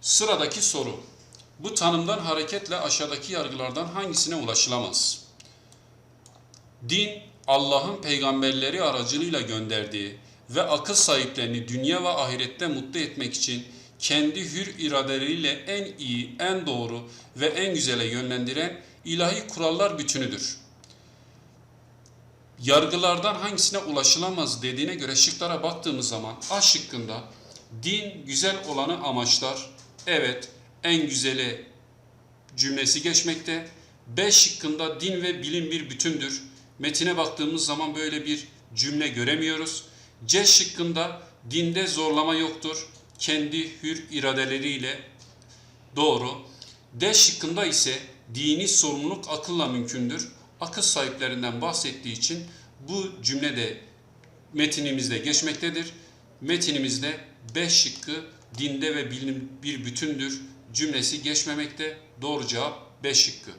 Sıradaki soru. Bu tanımdan hareketle aşağıdaki yargılardan hangisine ulaşılamaz? Din, Allah'ın peygamberleri aracılığıyla gönderdiği ve akıl sahiplerini dünya ve ahirette mutlu etmek için kendi hür iradeleriyle en iyi, en doğru ve en güzele yönlendiren ilahi kurallar bütünüdür. Yargılardan hangisine ulaşılamaz dediğine göre şıklara baktığımız zaman A şıkkında din güzel olanı amaçlar. Evet, en güzeli cümlesi geçmekte. B şıkkında din ve bilim bir bütündür. Metine baktığımız zaman böyle bir cümle göremiyoruz. C şıkkında dinde zorlama yoktur. Kendi hür iradeleriyle doğru. D şıkkında ise dini sorumluluk akılla mümkündür. Akıl sahiplerinden bahsettiği için bu cümle de metinimizde geçmektedir. Metinimizde 5 şıkkı dinde ve bilim bir bütündür cümlesi geçmemekte. Doğru cevap 5 şıkkı.